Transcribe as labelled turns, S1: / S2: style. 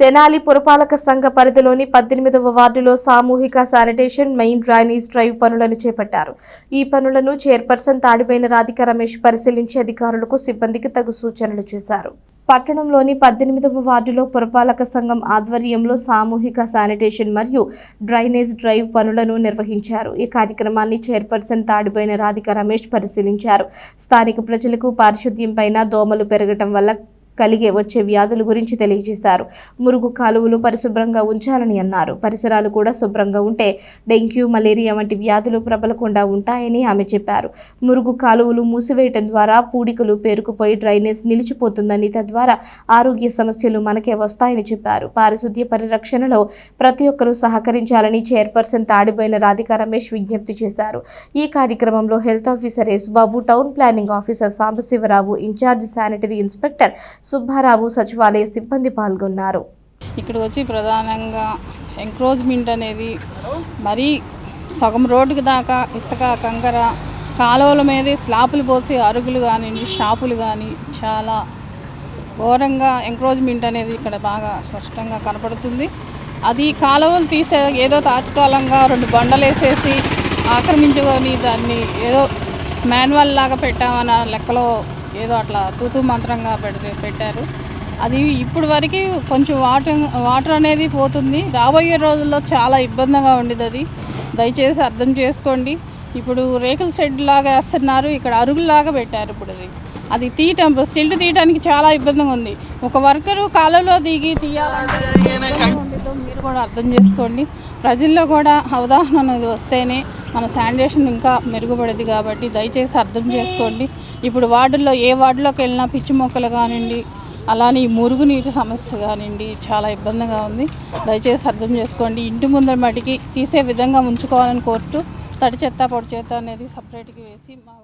S1: తెనాలి పురపాలక సంఘ పరిధిలోని పద్దెనిమిదవ వార్డులో సామూహిక శానిటేషన్ మెయిన్ డ్రైనేజ్ డ్రైవ్ పనులను చేపట్టారు. ఈ పనులను చైర్పర్సన్ తాడిపోయిన రాధిక రమేష్ పరిశీలించి అధికారులకు సిబ్బందికి తగు సూచనలు చేశారు. పట్టణంలోని పద్దెనిమిదవ వార్డులో పురపాలక సంఘం ఆధ్వర్యంలో సామూహిక శానిటేషన్ మరియు డ్రైనేజ్ డ్రైవ్ పనులను నిర్వహించారు. ఈ కార్యక్రమాన్ని చైర్పర్సన్ తాడిపోయిన రాధిక రమేష్ పరిశీలించారు. స్థానిక ప్రజలకు పారిశుద్ధ్యం పైన దోమలు పెరగటం వల్ల కలిగే వచ్చే వ్యాధుల గురించి తెలియజేశారు. మురుగు కాలువలు పరిశుభ్రంగా ఉంచాలని అన్నారు. పరిసరాలు కూడా శుభ్రంగా ఉంటే డెంగ్యూ మలేరియా వంటి వ్యాధులు ప్రబలకుండా ఉంటాయని ఆమె చెప్పారు. మురుగు కాలువలు మూసివేయటం ద్వారా పూడికలు పేరుకుపోయి డ్రైనేజ్ నిలిచిపోతుందని తద్వారా ఆరోగ్య సమస్యలు మనకే వస్తాయని చెప్పారు. పారిశుద్ధ్య పరిరక్షణలో ప్రతి ఒక్కరూ సహకరించాలని చైర్పర్సన్ తాడిపోయిన రాధిక రమేష్ విజ్ఞప్తి చేశారు. ఈ కార్యక్రమంలో health officer Yesubabu town planning officer Sambasivarao incharge sanitary inspector Subbarao సచివాలయ సిబ్బంది పాల్గొన్నారు.
S2: ఇక్కడికి వచ్చి ప్రధానంగా ఎంక్రోచ్మెంట్ అనేది మరీ సగం రోడ్డుకి దాకా ఇసుక కంకర కాలువల మీదే స్లాపులు పోసి అరుగులు కానివ్వండి షాపులు కానీ చాలా ఘోరంగా ఎంక్రోచ్మెంట్ అనేది ఇక్కడ బాగా స్పష్టంగా కనపడుతుంది. అది కాలువలు తీసే ఏదో తాత్కాలంగా రెండు బండలు వేసేసి ఆక్రమించుకొని దాన్ని ఏదో మాన్యువల్ లాగా పెట్టామన్న లెక్కలో ఏదో అట్లా తూతూ మంత్రంగా పెట్టారు. అది ఇప్పుడు వరకు కొంచెం వాటర్ వాటర్ అనేది పోతుంది. రాబోయే రోజుల్లో చాలా ఇబ్బందిగా ఉండేది అది. దయచేసి అర్థం చేసుకోండి. ఇప్పుడు రేకుల షెడ్ లాగా వేస్తున్నారు. ఇక్కడ అరుగులాగా పెట్టారు ఇప్పుడు అది. అది తీయటం స్టిల్ తీయటానికి చాలా ఇబ్బందిగా ఉంది. ఒక వర్కరు కాలంలో దిగి తీయాలంటే మీరు కూడా అర్థం చేసుకోండి. ప్రజల్లో కూడా అవగాహన అనేది వస్తేనే మన శానిటేషన్ ఇంకా మెరుగుపడేది కాబట్టి దయచేసి అర్థం చేసుకోండి. ఇప్పుడు వార్డుల్లో ఏ వార్డులోకి వెళ్ళినా పిచ్చి మొక్కలు కానివ్వండి అలానే ఈ మురుగునీటి సమస్య కానివ్వండి చాలా ఇబ్బందిగా ఉంది. దయచేసి అర్థం చేసుకోండి. ఇంటి ముందర మటుకి తీసే విధంగా ఉంచుకోవాలని కోరుతూ తడి చెత్త పొడి చెత్త అనేది సపరేట్గా వేసి మా